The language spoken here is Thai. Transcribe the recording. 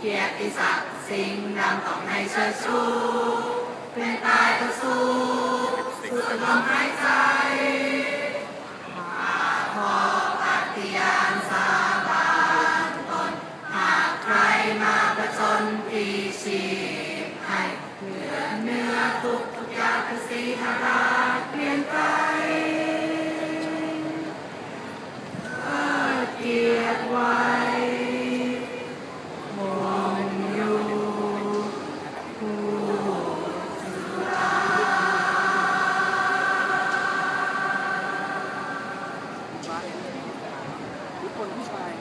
เกียรติศักดิ์สิ่งนำต้องให้เชิดชูเป็นตายก็สู้สู้จนลมหายใจมาพอปฏิญาณสาบานตนหากใครมาประจนปรีชีพให้เหลือเนื้อทุกทุกยาคือสีธาราเปลี่ยนไป คนผู้ชาย